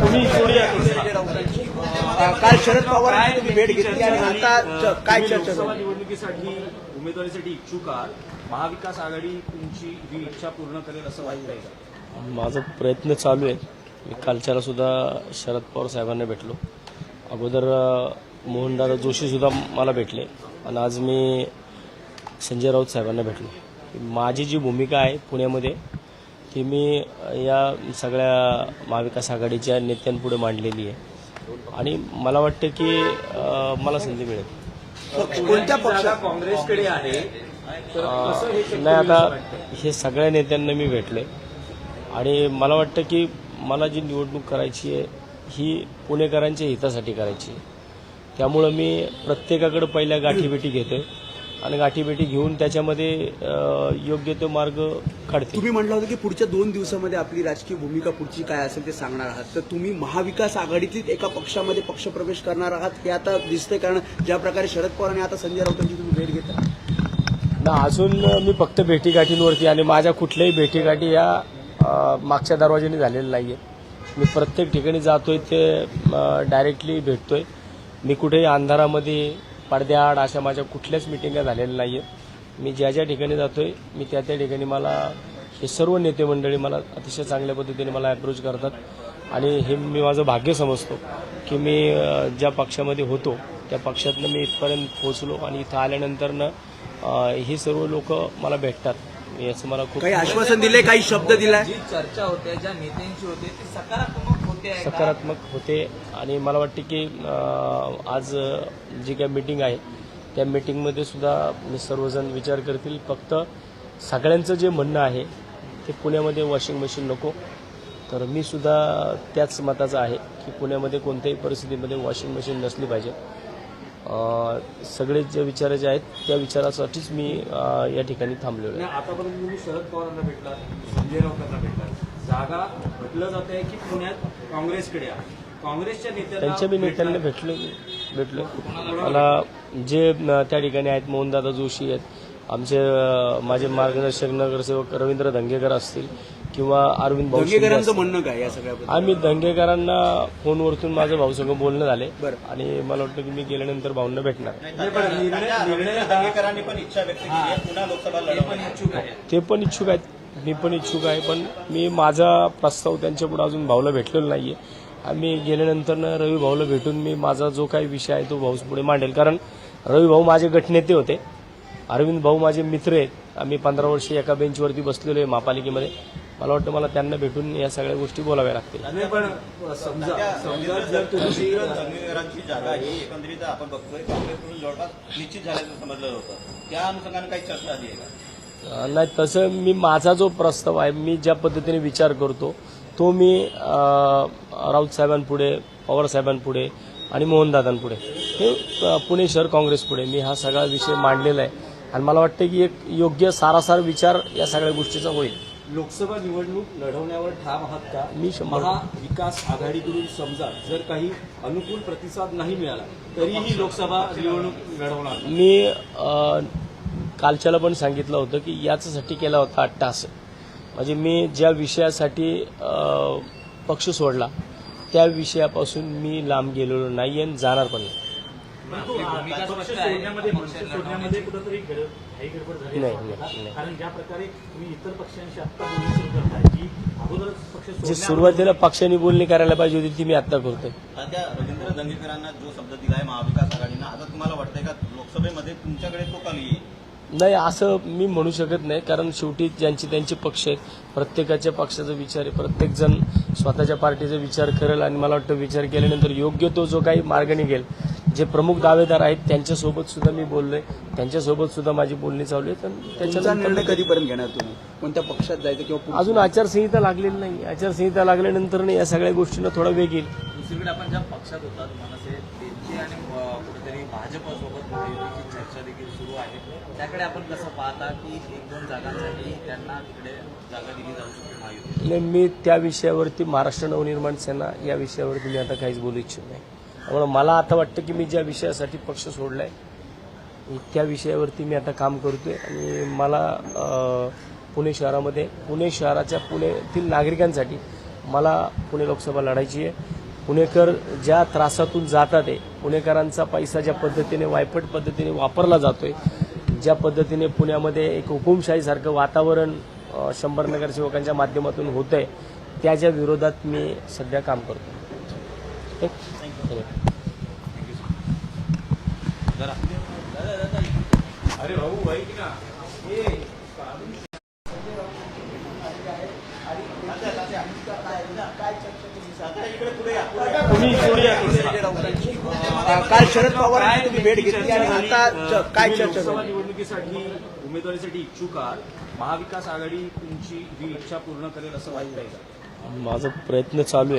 तुम्ही पुढे या थोडं. काल शरद तुम्ही भेट घेतली आणि आता काय चर्चा निवडणुकीसाठी उमेदवारीसाठी इच्छुक आहात. महाविकास आघाडी तुमची ही इच्छा पूर्ण करेल असं वाटतंय का? माझा प्रयत्न चालू आहे. मी कालच्याला सुद्धा शरद पवार साहेबांना भेटलो. अगोदर मोहनदादा जोशी सुद्धा मला भेटले. आणि आज मी संजय राऊत साहेबांना भेटलो. माझी जी भूमिका आहे पुण्यामध्ये ती मी या सगळ्या महाविकास आघाडीच्या नेत्यांपुढे मांडलेली आहे. आणि मला वाटतं की मला संधी मिळेल. कोणत्या पक्षात? काँग्रेसकडे आहे. नाही आता? हे सगळ्या नेत्यांना मी भेटले. आणि मला वाटतं की मला जी निवडणूक करायची आहे ही पुणेकरांच्या हितासाठी करायची आहे. त्यामुळं मी प्रत्येकाकडे पहिल्या गाठीभेटी घेतोय. आणि गाठीभेटी घेऊन त्याच्यामध्ये योग्य तो मार्ग काढते तुम्ही म्हटलं होतं की पुढच्या दोन दिवसामध्ये आपली राजकीय भूमिका पुढची काय असेल ते सांगणार आहात. तर तुम्ही महाविकास आघाडीतलीच एका पक्षामध्ये पक्षप्रवेश करणार आहात हे आता दिसतंय कारण ज्या प्रकारे शरद पवार आणि आता संजय राऊतांची तुम्ही भेट घेता ना अजून मी फक्त भेटीगाठींवरती आणि माझ्या कुठल्याही भेटीगाठी या मागच्या दरवाज्याने झालेल्या नाही आहेत मी प्रत्येक ठिकाणी जातोय ते डायरेक्टली भेटतोय. मी कुठेही अंधारामध्ये पडद्याआड अशा माझ्या कुठल्याच मिटिंगा झालेल्या नाही आहेत मी ज्या ज्या ठिकाणी जातोय मी त्या त्या ठिकाणी मला हे सर्व नेते मंडळी मला अतिशय चांगल्या पद्धतीने मला अप्रोच करतात. आणि हे मी माझं भाग्य समजतो की मी ज्या पक्षामध्ये होतो त्या पक्षातनं मी इथपर्यंत पोहोचलो आणि इथं आल्यानंतरनं ही सर्व लोक मला भेटतात. याचं मला खूप काही आश्वासन दिले काही शब्द दिलाय? जी चर्चा होते ज्या नेत्यांची होते ती सकारात्मक आहे? सकारात्मक होते. आणि मला वाटते की आज जी काय मीटिंग आहे त्या मीटिंगमध्ये सुद्धा मी सर्वजण विचार करतील. फक्त सगळ्यांचं जे म्हणणं आहे ते पुण्यामध्ये वॉशिंग मशीन नको. तर मी सुद्धा त्याच मताचा आहे की पुण्यामध्ये कोणत्याही परिस्थितीमध्ये वॉशिंग मशीन नसली पाहिजे. सगळे जे विचार जे आहेत त्या विचारासाठीच मी या ठिकाणी थांबलेलो आहे. आतापर्यंत तुम्ही शरद पवारांना भेटला संजय राऊतांना भेटला. जागा म्हटलं जात आहे की पुण्यात काँग्रेसकडे आहे. काँग्रेसच्या त्यांच्या बी नेत्यांना भेटलो भेटलो. मला जे त्या ठिकाणी आहेत मोहनदादा जोशी आहेत आमचे माझे मार्गदर्शक नगरसेवक रवींद्र धंगेकर असतील किंवा अरविंद भाऊ. म्हणणं काय या सगळ्याबद्दल? आम्ही दंगेकरांना फोनवरतून माझं भाऊसंग बोलणं झाले बरं. आणि मला वाटतं की मी गेल्यानंतर भाऊंना भेटणार. नाही, पण निर्णय निर्णय दंगेकरांनी पण इच्छा व्यक्त केली आहे. पुन्हा लोकसभा ते पण लढवण्याची इच्छुक आहे ते पण इच्छुक आहेत. मी पण इच्छुक आहे पण मी माझा प्रस्ताव त्यांच्यापुढे अजून भाऊला भेटलेला नाहीये. आम्ही गेल्यानंतर रवी भाऊला भेटून मी माझा जो काही विषय आहे तो भाऊस पुढे मांडेल. कारण रवी भाऊ माझे गटनेते होते. अरविंद भाऊ माझे मित्र आहेत. आम्ही पंधरा वर्षे एका बेंचवरती बसलेलो आहे महापालिकेमध्ये. मला वाटतं मला त्यांना भेटून या सगळ्या गोष्टी बोलाव्या लागतील. नाही, पण समजा समजा जर तुमची दंगेकरांची जागा ही एकंदरीत आपण बघतोय. काँग्रेसकडून जवळपास निश्चित झाल्याचं समजलं होतं. त्या अनुषंगाने काही चर्चा आली आहे का? नाही तसं मी माझा जो प्रस्ताव आहे मी ज्या पद्धतीने विचार करतो तो मी राऊत साहेबांपुढे पवार साहेबांपुढे आणि मोहनदादांपुढे. हे पुणे शहर काँग्रेसपुढे मी हा सगळा विषय मांडलेला आहे. आणि मला वाटतं की एक योग्य सारासार विचार या सगळ्या गोष्टीचा होईल. लोकसभा निवडणूक लढवण्यावर ठाम आहात का? मी शंभर- महाविकास आघाडीकडून समजा जर काही अनुकूल प्रतिसाद नाही मिळाला तरीही लोकसभा निवडणूक लढवणार. मी कालच्याला पण सांगितलं होतं की याच्यासाठी केला होता अट्टास म्हणजे मी ज्या विषयासाठी पक्ष सोडला त्या विषयापासून मी लांब गेलेलो नाही आणि जाणार पण नाही. जे सुरुवातीला पक्षांनी बोलणी करायला पाहिजे होती ती मी आता करतोय. रवींद्र दंगेकरांना जो शब्द दिलाय महाविकास आघाडीनं आता तुम्हाला वाटतंय का लोकसभेमध्ये तुमच्याकडे तो खाली येईल नाही असं मी म्हणू शकत नाही कारण शेवटी ज्यांचे त्यांचे पक्ष आहेत प्रत्येकाच्या पक्षाचा विचार आहे प्रत्येक जण स्वतःच्या पार्टीचा विचार करेल आणि मला वाटतं विचार केल्यानंतर योग्य तो जो काही मार्ग निघेल जे प्रमुख दावेदार आहेत त्यांच्यासोबत सुद्धा मी बोललोय त्यांच्यासोबत सुद्धा माझी बोलणी चालू आहे तर तुमचा निर्णय कधीपर्यंत घेणार तुम्ही? कोणत्या पक्षात जायचं किंवा? अजून आचारसंहिता लागलेली नाही. आचारसंहिता लागल्यानंतर या सगळ्या गोष्टींना थोडा वेग येईल. दुसरीकडे आपण ज्या पक्षात होतात भाजपसोबत महायुतीची चर्चा देखील सुरू आहे. त्याकडे आपण कसं पाहता की एक दोन जागांसाठी त्यांना तिकडे जागा दिली जाऊ शकते महायुती नाही मी त्या विषयावरती महाराष्ट्र नवनिर्माण सेना या विषयावरती मी आता काहीच बोलू इच्छित नाही. त्यामुळे मला आता वाटतं की मी ज्या विषयासाठी पक्ष सोडलाय त्या विषयावरती मी आता काम करतोय. आणि मला पुणे शहरामध्ये पुणे शहराच्या पुणेतील नागरिकांसाठी मला पुणे लोकसभा लढायची आहे. पुणेकर ज्या त्रासातून जातात आहे पुणेकरांचा पैसा ज्या पद्धतीने वायपट पद्धतीने वापरला जातोय ज्या पद्धतीने पुण्यामध्ये एक हुकुमशाहीसारखं वातावरण शंभर नगरसेवकांच्या माध्यमातून होतं आहे त्याच्या विरोधात मी सध्या काम करतो अरे भाऊ ऐक ना तुम्ही पुढे या थोडंसं. अं, काल शरद पवारांची तुम्ही भेट घेतली आणि आता काय चर्चा लोकसभा झाली? निवडणुकीसाठी उमेदवारीसाठी इच्छुक आहात. महाविकास आघाडी तुमची ही इच्छा पूर्ण करेल असं वाटतंय का? माझा प्रयत्न चालू आहे.